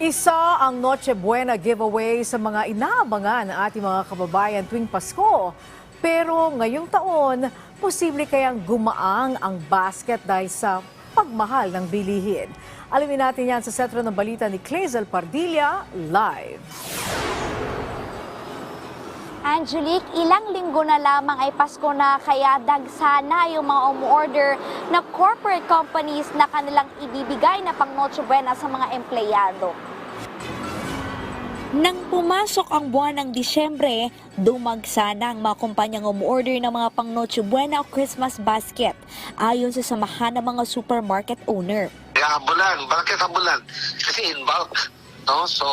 Isa ang Noche Buena giveaway sa mga inaabangan ng ating mga kababayan tuwing Pasko. Pero ngayong taon, posible kayang gumaang ang basket dahil sa pagmahal ng bilihin. Alamin natin yan sa sentro ng balita ni Clazel Pardilla live. Angelique, ilang linggo na lamang ay Pasko na kaya dagsana yung mga umorder na corporate companies na kanilang ibibigay na pang Noche Buena sa mga empleyado. Nang pumasok ang buwan ng Disyembre, dumagsa na ang mga kumpanyang umorder ng mga pang Noche Buena o Christmas basket ayon sa samahan ng mga supermarket owner. Habulan. Bakit habulan? Kasi in bulk. No? So,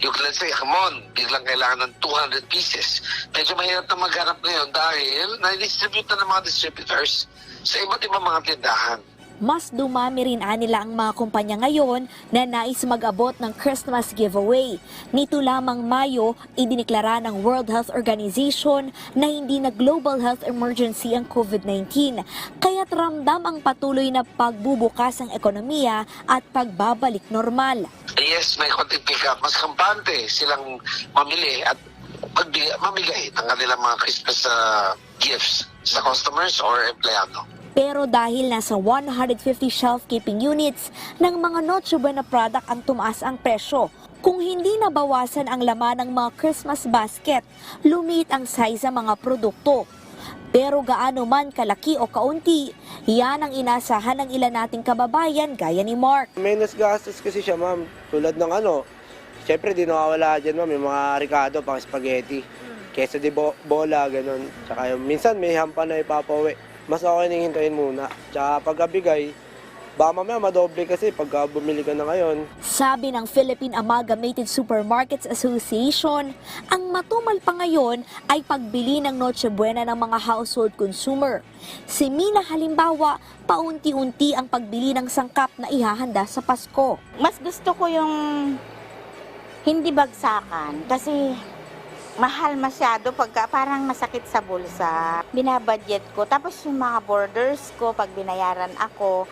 yung let's say, hamon, biglang kailangan ng 200 pieces. Medyo mahirap na maghanap ngayon dahil na-distribute na ng mga distributors sa iba't ibang mga tindahan. Mas dumami rin anila ang mga kumpanya ngayon na nais mag-abot ng Christmas giveaway. Nito lamang Mayo, idiniklara ng World Health Organization na hindi na global health emergency ang COVID-19. Kaya't ramdam ang patuloy na pagbubukas ng ekonomiya at pagbabalik normal. Yes, may konting pick up. Mas kampante silang mamili at magbigay, mamigay ng kanilang mga Christmas uh, gifts sa customers or empleyado. Pero dahil nasa 150 shelf-keeping units ng mga Noche Buena product ang tumaas ang presyo, kung hindi nabawasan ang laman ng mga Christmas basket, lumiit ang size ng mga produkto. Pero gaano man kalaki o kaunti, yan ang inasahan ng ilan nating kababayan gaya ni Mark. Menos gastos kasi siya, ma'am. Tulad ng ano, siyempre di nakawala dyan, ma'am, yung mga ricado, pang spaghetti. Queso de bo- bola, ganun. Tsaka yung, minsan may hampa na ipapauwi. Mas okay na hintayin muna. Tsaka pagkabigay, baka mamaya madoble kasi pagka bumili ka na ngayon. Sabi ng Philippine Amalgamated Supermarkets Association, ang matumal pa ngayon ay pagbili ng Noche Buena ng mga household consumer. Si Mina halimbawa, paunti-unti ang pagbili ng sangkap na ihahanda sa Pasko. mas gusto ko yung hindi bagsakan kasi mahal masyado pagka parang masakit sa bulsa. Binabudget ko. Tapos yung mga borders ko, pag binayaran ako,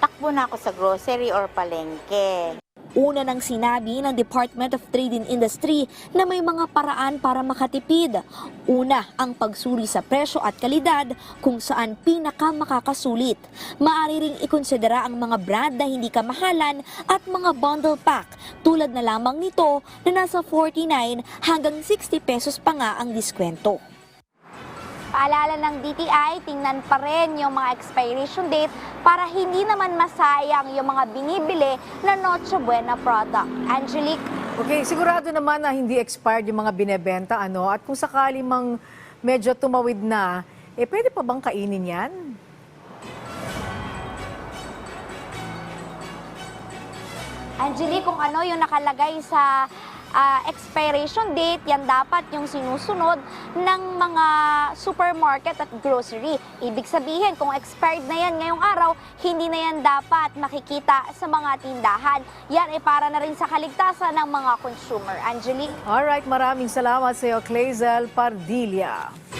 takbo na ako sa grocery or palengke. Una nang sinabi ng Department of Trade and Industry na may mga paraan para makatipid. Una, ang pagsuri sa presyo at kalidad kung saan pinaka makakasulit. Maaari ring ikonsidera ang mga brand na hindi kamahalan at mga bundle pack tulad na lamang nito na nasa 49 hanggang 60 pesos pa nga ang diskwento. Paalala ng DTI, tingnan pa rin yung mga expiration date para hindi naman masayang yung mga binibili na Noche Buena product. Angelique, Okay, sigurado naman na hindi expired yung mga binebenta, ano? At kung sakali mang medyo tumawid na, eh pwede pa bang kainin yan? Angelique, kung ano yung nakalagay sa ah, expiration date, yan dapat yung sinusunod ng mga supermarket at grocery. Ibig sabihin, kung expired na yan ngayong araw, hindi na yan dapat makikita sa mga tindahan. Yan ay para na rin sa kaligtasan ng mga consumer. Angelique? Alright, maraming salamat sa iyo, Clazel Pardilla.